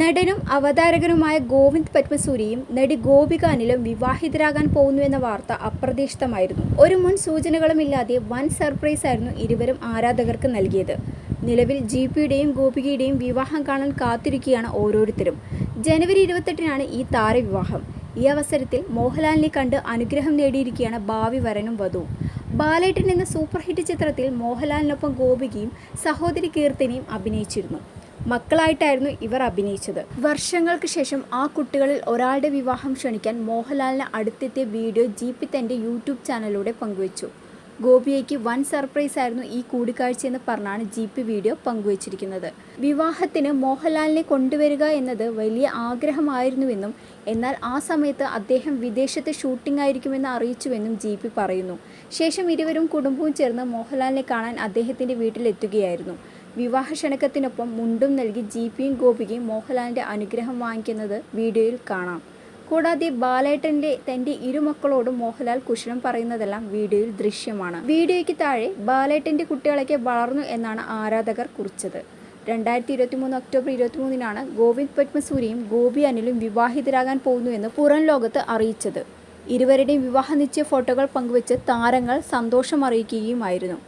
നടനും അവതാരകനുമായ ഗോവിന്ദ് പത്മസൂരിയും നടി ഗോപിക അനിലും വിവാഹിതരാകാൻ പോകുന്നുവെന്ന വാർത്ത അപ്രതീക്ഷിതമായിരുന്നു. ഒരു മുൻ സൂചനകളുമില്ലാതെ വൻ സർപ്രൈസ് ആയിരുന്നു ഇരുവരും ആരാധകർക്ക് നൽകിയത്. നിലവിൽ ജി പിയുടെയും ഗോപികയുടെയും വിവാഹം കാണാൻ കാത്തിരിക്കുകയാണ് ഓരോരുത്തരും. ജനുവരി ഇരുപത്തെട്ടിനാണ് ഈ താരവിവാഹം ഈ അവസരത്തിൽ മോഹൻലാലിനെ കണ്ട് അനുഗ്രഹം നേടിയിരിക്കുകയാണ് ഭാവി വരനും വധുവും ബാലേട്ടൻ എന്ന സൂപ്പർ ഹിറ്റ് ചിത്രത്തിൽ മോഹൻലാലിനൊപ്പം ഗോപികയും സഹോദരി കീർത്തിനെയും അഭിനയിച്ചിരുന്നു. മക്കളായിട്ടായിരുന്നു ഇവർ അഭിനയിച്ചത്. വർഷങ്ങൾക്ക് ശേഷം ആ കുട്ടികളിൽ ഒരാളുടെ വിവാഹം ക്ഷണിക്കാൻ മോഹൻലാലിന് അടുത്തെത്തിയ വീഡിയോ ജി പി തന്റെ യൂട്യൂബ് ചാനലിലൂടെ പങ്കുവച്ചു. ഗോപിയയ്ക്ക് വൻ സർപ്രൈസ് ആയിരുന്നു ഈ കൂടിക്കാഴ്ചയെന്ന് പറഞ്ഞാണ് ജി പി വീഡിയോ പങ്കുവച്ചിരിക്കുന്നത്. വിവാഹത്തിന് മോഹൻലാലിനെ കൊണ്ടുവരിക എന്നത് വലിയ ആഗ്രഹമായിരുന്നുവെന്നും എന്നാൽ ആ സമയത്ത് അദ്ദേഹം വിദേശത്ത് ഷൂട്ടിംഗ് ആയിരിക്കുമെന്ന് അറിയിച്ചുവെന്നും ജി പി പറയുന്നു. ശേഷം ഇരുവരും കുടുംബവും ചേർന്ന് മോഹൻലാലിനെ കാണാൻ അദ്ദേഹത്തിന്റെ വീട്ടിലെത്തുകയായിരുന്നു. വിവാഹ ക്ഷണക്കത്തിനൊപ്പം മുണ്ടും നൽകി ജി പിയും ഗോപികയും മോഹൻലാലിന്റെ അനുഗ്രഹം വാങ്ങിക്കുന്നത് വീഡിയോയിൽ കാണാം. കൂടാതെ ബാലേട്ടന്റെ തന്റെ ഇരുമക്കളോടും മോഹൻലാൽ കുശലം പറയുന്നതെല്ലാം വീഡിയോയിൽ ദൃശ്യമാണ്. വീഡിയോയ്ക്ക് താഴെ ബാലേട്ടന്റെ കുട്ടികളൊക്കെ വളർന്നു എന്നാണ് ആരാധകർ കുറിച്ചത്. രണ്ടായിരത്തി ഇരുപത്തി മൂന്ന് ഒക്ടോബർ ഇരുപത്തി മൂന്നിനാണ് ഗോവിന്ദ് പത്മസൂരിയും ഗോപി അനിലും വിവാഹിതരാകാൻ പോകുന്നുവെന്ന് പുറം ലോകത്ത് അറിയിച്ചത്. ഇരുവരുടെയും വിവാഹ നിശ്ചയ ഫോട്ടോകൾ പങ്കുവച്ച് താരങ്ങൾ സന്തോഷം അറിയിക്കുകയുമായിരുന്നു